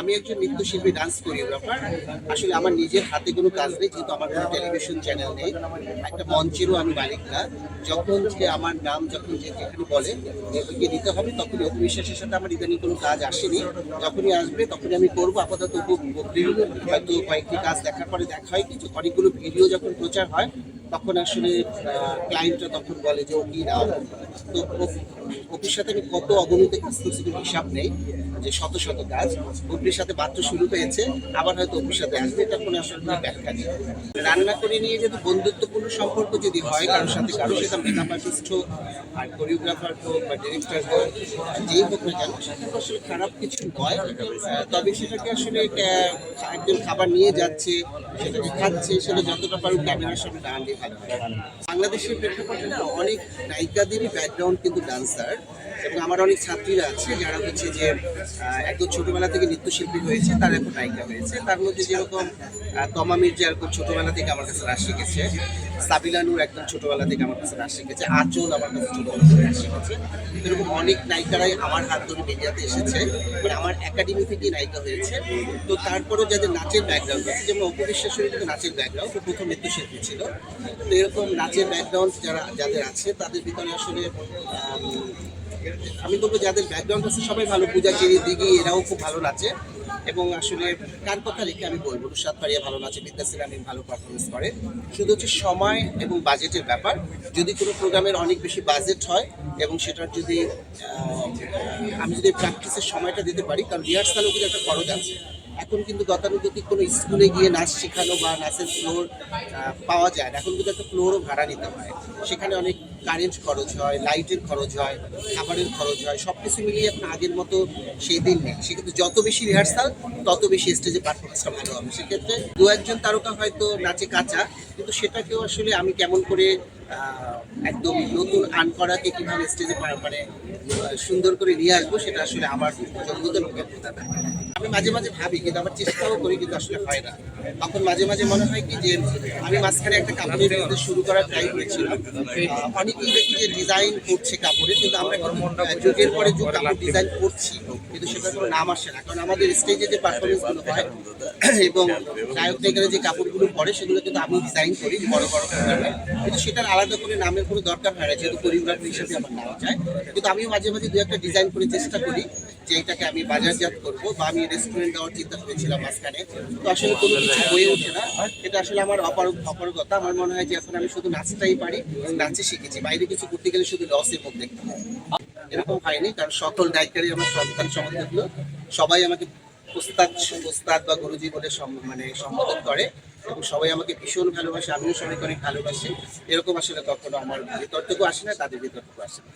আমি একজন নৃত্যশিল্পী ডান্স কোরিওগ্রাফার আসলে আমার নিজের হাতে কোনো কাজ নেই, যেহেতু আমার কোনো টেলিভিশন চ্যানেল নেই। একটা মঞ্চেরও আমি মালিক না। যখন যে আমার নাম, যখন যে যেখানে বলে, যে ওকে নিতে হবে তখন অপু বিশ্বাসের সাথে আমার ইদানিং কোনো কাজ আসেনি। যখনই আসবে, তখনই আমি করব। আপাতত হয়তো কয়েকটি কাজ দেখার পরে দেখা হয় কিছু। অনেকগুলো ভিডিও যখন প্রচার হয় তখন আসলে ক্লায়েন্টরা তখন বলে যে, ও কি তো ও- অপুর সাথে আমি কত অগণিত কাজ করছি হিসাব নেই, যে শত শত কাজ। অপুর সাথে মাত্র শুরু হয়েছে, আবার হয়তো অপুর সাথে আসবে, এটা কোনো আসলে ব্যাখ্যা নেই। রান্না করে নিয়ে যদি বন্ধুত্বপূর্ণ সম্পর্ক যদি হয়, কারোর সাথে কারও সেটা মেকআপ আর্টিস্ট হোক আর কোরিওগ্রাফার হোক, বা ডিরেক্টর হোক যেই হোক না কেন, সেটা তো আসলে খারাপ কিছু নয়। তবে সেটাকে আসলে একজন খাবার নিয়ে যাচ্ছে, সেটাকে খাচ্ছে, সেটা যতটা পারুক ক্যামেরার সামনে না হয় বাংলাদেশের প্রেক্ষাপটে না অনেক নায়িকাদেরই ব্যাকগ্রাউন্ড কিন্তু ডান্সার এবং আমার অনেক ছাত্রীরা আছে যারা হচ্ছে যে একদম ছোটোবেলা থেকে নৃত্যশিল্পী হয়েছে, তারা এখন নায়িকা হয়েছে তার মধ্যে যেরকম তমা মির্জা এরকম ছোটবেলা থেকে আমার কাছে রাস শিখেছে সাবিলা নূর একদম ছোটোবেলা থেকে আমার কাছে রাস শিখেছে আচল আমার কাছে ছোটোবেলা থেকে রাস শিখেছে এরকম অনেক নায়িকারাই আমার হাত ধরে মিডিয়াতে এসেছে মানে আমার একাডেমি থেকেই নায়িকা হয়েছে। তো তারপরেও যাদের নাচের ব্যাকগ্রাউন্ড আছে, যেমন অপু বিশ্বাসের কিন্তু নাচের ব্যাকগ্রাউন্ড প্রথম নৃত্যশিল্পী ছিল। তো এরকম নাচের ব্যাকগ্রাউন্ড যারা, যাদের আছে, তাদের ভিতরে আসলে আম, বলব যাদের ব্যাকগ্রাউন্ড আছে সবাই ভালো পূজা চিনি দিঘি এরাও খুব ভালো নাচে। এবং আসলে কার কথা রেখে আমি বলব রুশাদ পারিয়া ভালো নাচে বিদ্যা সিরানি ভালো পারফরমেন্স করে। শুধু হচ্ছে সময় এবং বাজেটের ব্যাপার। যদি কোনো প্রোগ্রামের অনেক বেশি বাজেট হয় এবং সেটার যদি আমি যদি প্র্যাকটিসের সময়টা দিতে পারি কারণ রিহার্সালও কিন্তু একটা খরচ আছে। এখন কিন্তু গতানুগতিক কোনো স্কুলে গিয়ে নাচ শেখানো বা নাচের ফ্লোর পাওয়া যায় না। এখন কিন্তু একটা ফ্লোরও ভাড়া নিতে হয়। সেখানে অনেক কারেন্ট খরচ হয় লাইটের খরচ হয়, খাবারের খরচ হয় সব কিছু মিলিয়ে এখন আগের মতো সেই দিন নেই। সেক্ষেত্রে যত বেশি রিহার্সাল তত বেশি স্টেজে পারফরমেন্সটা ভালো হবে। সেক্ষেত্রে দু একজন তারকা হয়তো নাচে কাঁচা, কিন্তু সেটাকেও আসলে আমি কেমন করে একদম নতুন আন করাকে কীভাবে স্টেজে মানে সুন্দর করে নিয়ে আসব, সেটা আসলে আমার যোগ্যতা লোকের আমি মাঝে মাঝে ভাবি, কিন্তু আমার চেষ্টাও করি, কিন্তু আসলে হয় না। তখন মাঝে মাঝে মনে হয় কি যে, আমি মাঝখানে একটা কাপড়ের বিজনেস শুরু করার ট্রাই করেছিলাম অনেকেই দেখি যে ডিজাইন করছে কাপড়ে, কিন্তু আমরা যুগের পরে যুগ কাপড় ডিজাইন করছি, কিন্তু সেটা কোনো নাম আসে না। কারণ আমাদের স্টেজে যে পারফরমেন্সগুলো হয়, এবং নায়ক নায়িকারা যে কাপড়গুলো পরে, সেগুলো কিন্তু আমি ডিজাইন করি বড় বড় কিন্তু সেটার আলাদা করে নামের কোনো দরকার হয় না, যেহেতু কোরিওগ্রাফি হিসেবে আমার নাম যায়। কিন্তু আমিও মাঝে মাঝে দু একটা ডিজাইন করে চেষ্টা করি। যে এটাকে আমি বাজারজাত করব বা আমি রেস্টুরেন্ট দেওয়ার চিন্তা করেছিলাম মাঝখানে। তো আসলে কোনো কিছু হয়ে ওঠে না। এটা আসলে আমার অপার, অপারগতা। আমার মনে হয় যে এখন আমি শুধু নাচটাই পারি, নাচে শিখেছি। বাইরে কিছু করতে গেলে শুধু লসের মধ্যে দেখতে হয়। এরকম হয়নি, কারণ সকল দায়িত্বেরই আমার সন্তান সম্বন্ধগুলো সবাই আমাকে ওস্তাদ ওস্তাদ বা গুরুজি বলে মানে সম্বোধন করে এবং সবাই আমাকে ভীষণ ভালোবাসে। আমিও সবাইকে অনেক ভালোবাসি। এরকম আসলে কখনো আমার ভিতর থেকেও আসে না, তাদের ভিতর থেকেও আসে না।